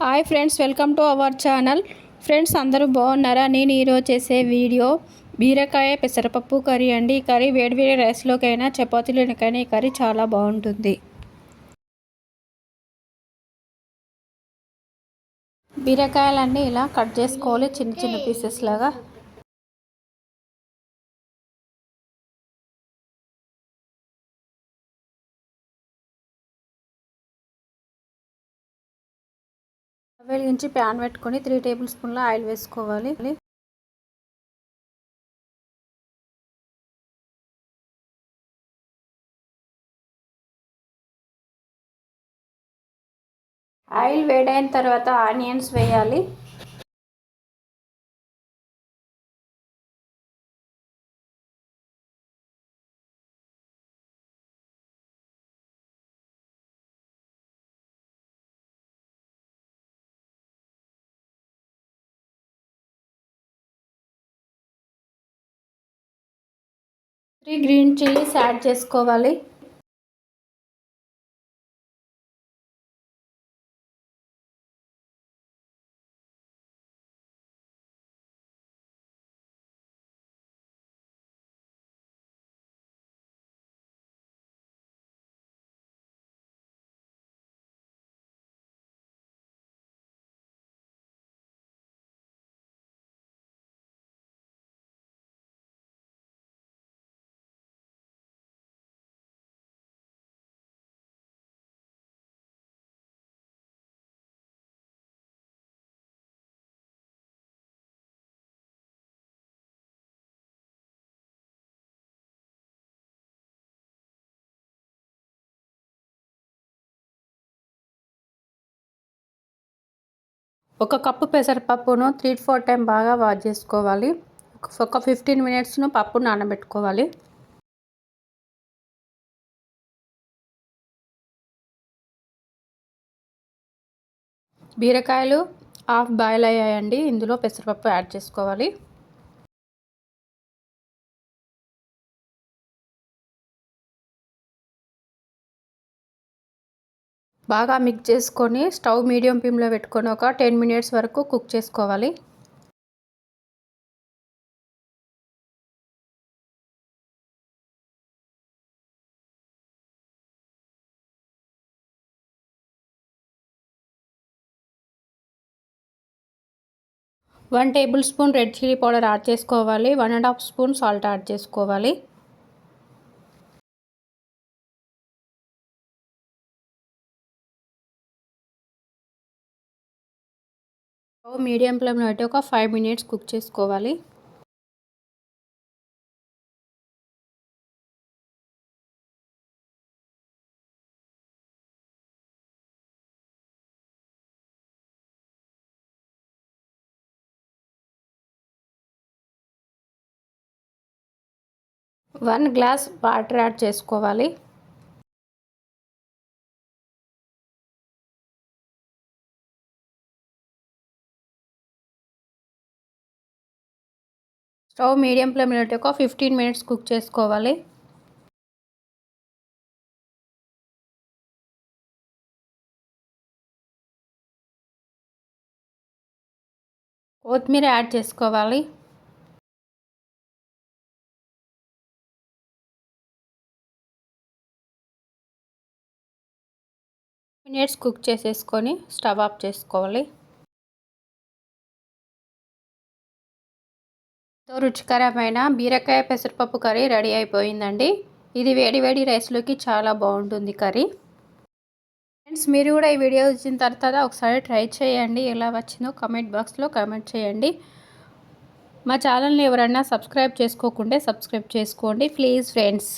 Hi friends welcome to our channel. Friends అందరూ బాగున్నారా? నేను ఈరోజు చేసే వీడియో బీరకాయ పెసరపప్పు కర్రీ అండి. ఈ కర్రీ వేడివేడి రైస్లోకైనా చపాతీలోకైనా ఈ కర్రీ చాలా బాగుంటుంది. బీరకాయలన్నీ ఇలా కట్ చేసుకోవాలి చిన్న చిన్న పీసెస్ లాగా. వెలిగించి ప్యాన్ పెట్టుకొని త్రీ టేబుల్ స్పూన్ల ఆయిల్ వేసుకోవాలి. ఆయిల్ వేడైన తర్వాత ఆనియన్స్ వేయాలి. త్రీ గ్రీన్ చిల్లీస్ యాడ్ చేసుకోవాలి. ఒక కప్పు పెసరపప్పును త్రీ ఫోర్ టైం బాగా వాష్ చేసుకోవాలి. ఒక ఫిఫ్టీన్ మినిట్స్ను పప్పు నానబెట్టుకోవాలి. బీరకాయలు హాఫ్ బాయిల్ అయ్యాయండి. ఇందులో పెసరపప్పు యాడ్ చేసుకోవాలి. బాగా మిక్స్ చేసుకొని స్టవ్ మీడియం ఫ్లేమ్లో పెట్టుకొని ఒక టెన్ మినిట్స్ వరకు కుక్ చేసుకోవాలి. One table spoon red chilli powder add చేసుకోవాలి. One and half spoon salt add చేసుకోవాలి. మీడియం ఫ్లేమ్లో పెట్టి ఒక ఫైవ్ మినిట్స్ కుక్ చేసుకోవాలి. వన్ గ్లాస్ వాటర్ యాడ్ చేసుకోవాలి. స్టవ్ మీడియం ఫ్లేమ్లో పెట్టి ఒక ఫిఫ్టీన్ మినిట్స్ కుక్ చేసుకోవాలి. కొత్తిమీర యాడ్ చేసుకోవాలి. మినిట్స్ కుక్ చేసేసుకొని స్టవ్ ఆఫ్ చేసుకోవాలి. ఎంతో రుచికరమైన బీరకాయ పెసరపప్పు కర్రీ రెడీ అయిపోయిందండి. ఇది వేడి వేడి రైస్లోకి చాలా బాగుంటుంది కర్రీ. ఫ్రెండ్స్ మీరు కూడా ఈ వీడియో వచ్చిన తర్వాత ఒకసారి ట్రై చేయండి. ఎలా వచ్చిందో కమెంట్ బాక్స్లో కమెంట్ చేయండి. మా ఛానల్ని ఎవరైనా సబ్స్క్రైబ్ చేసుకోకుంటే సబ్స్క్రైబ్ చేసుకోండి. Please friends.